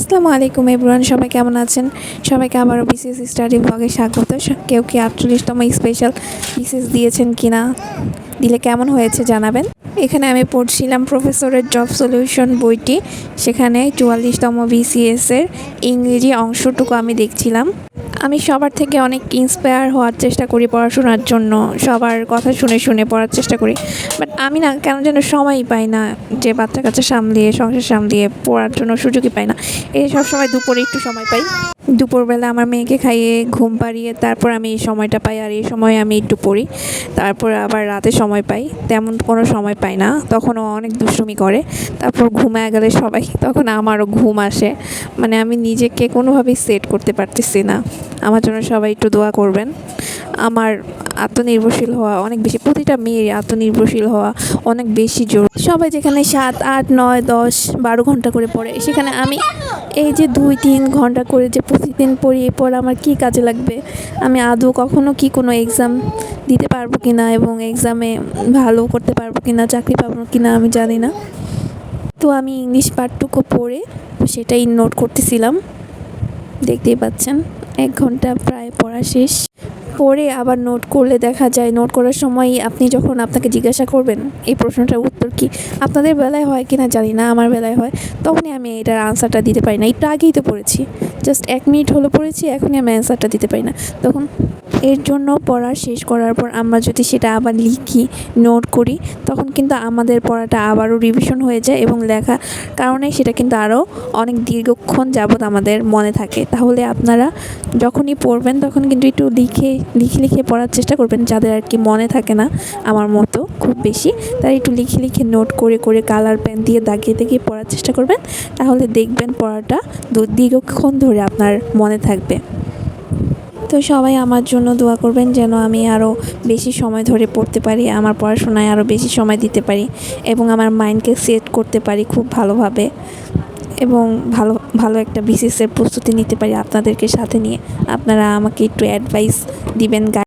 আসসালামু আলাইকুম এভরিওয়ান, সবাই কেমন আছেন? সবাইকে আবারও বিসিএস স্টাডি ব্লগে স্বাগত। কেউ কি আটচল্লিশতম স্পেশাল বিসিএস দিয়েছেন কিনা? দিলে কেমন হয়েছে জানাবেন। এখানে আমি পড়ছিলাম প্রফেসরের জব সলিউশন বইটি। সেখানে চুয়াল্লিশতম বিসিএসের ইংরেজি অংশটুকু আমি দেখছিলাম। আমি সবার থেকে অনেক ইন্সপায়ার হওয়ার চেষ্টা করি পড়াশোনার জন্য। সবার কথা শুনে শুনে পড়ার চেষ্টা করি। বাট আমি না কেন যেন সময়ই পাই না যে বাচ্চা কাচ্চা সামলিয়ে, সংসার সামলিয়ে পড়ার জন্য সুযোগই পাই না। এই সব সময় দুপুরে একটু সময় পাই। দুপুরবেলা আমার মেয়েকে খাইয়ে ঘুম পাড়িয়ে তারপর আমি এই সময়টা পাই আর এই সময় আমি একটু পড়ি। তারপর আবার রাতে সময় পাই। তেমন কোনো সময় পাই না। তখনও অনেক দুষ্টুমি করে। তারপর ঘুমায় গেলে সবাই, তখন আমারও ঘুম আসে। মানে আমি নিজেকে কোনোভাবেই সেট করতে পারতেছি না। আমার জন্য সবাই একটু দোয়া করবেন। আমার আত্মনির্ভরশীল হওয়া, অনেক বেশি, প্রতিটা মেয়ের আত্মনির্ভরশীল হওয়া অনেক বেশি জোর সবাই যেখানে সাত, আট, নয়, দশ, বারো ঘণ্টা করে পড়ে, সেখানে আমি এই যে দুই, তিন ঘণ্টা করে যে প্রতিদিন পড়ি এই পড়া আমার কী কাজে লাগবে? আমি আদৌ কখনো কি কোনো এক্সাম দিতে পারব কি না এবং এক্সামে ভালো করতে পারব কি না চাকরি পাবো কি না আমি জানি না। তো আমি ইংলিশ পাঠটুকু পড়ে সেটাই নোট করতেছিলাম। দেখতেই পাচ্ছেন, এক ঘণ্টা প্রায় পড়া শেষ। পড়ে আবার নোট করলে দেখা যায় নোট করার সময় আপনি যখন আপনাকে জিজ্ঞাসা করবেন, এই প্রশ্নটার উত্তর কি? আপনাদের বেলায় হয় কি না জানি না, আমার বেলায় হয়, তখনই আমি এটার আনসারটা দিতে পারি না। একটু আগেই তো পড়েছি জাস্ট এক মিনিট হলো পড়েছি, এখনই আমি অ্যান্সারটা দিতে পারি না। তখন এর জন্য পড়া শেষ করার পর আমরা যদি সেটা আবার লিখি নোট করি, তখন কিন্তু আমাদের পড়াটা আবারও রিভিশন হয়ে যায় এবং লেখা কারণে সেটা কিন্তু আরও অনেক দীর্ঘক্ষণ যাবৎ আমাদের মনে থাকে। তাহলে আপনারা যখনই পড়বেন তখন কিন্তু একটু লিখে লিখে লিখে পড়ার চেষ্টা করবেন, যাদের আর কি মনে থাকে না আমার মতো খুব বেশি, তারা একটু লিখে লিখে নোট করে করে কালার পেন দিয়ে দাগিয়ে দাগিয়ে পড়ার চেষ্টা করবেন, তাহলে দেখবেন পড়াটা দীর্ঘক্ষণ ধরে আপনার মনে থাকবে। তো সবাই আমার জন্য দোয়া করবেন যেন আমি আরও বেশি সময় ধরে পড়তে পারি, আমার পড়াশোনায় আরও বেশি সময় দিতে পারি এবং আমার মাইন্ডকে সেট করতে পারি খুব ভালোভাবে। এবং ভালো ভালো একটা বিসিএসের প্রস্তুতি নিতে পারি আপনাদেরকে সাথে নিয়ে। আপনারা আমাকে একটু অ্যাডভাইস দিবেন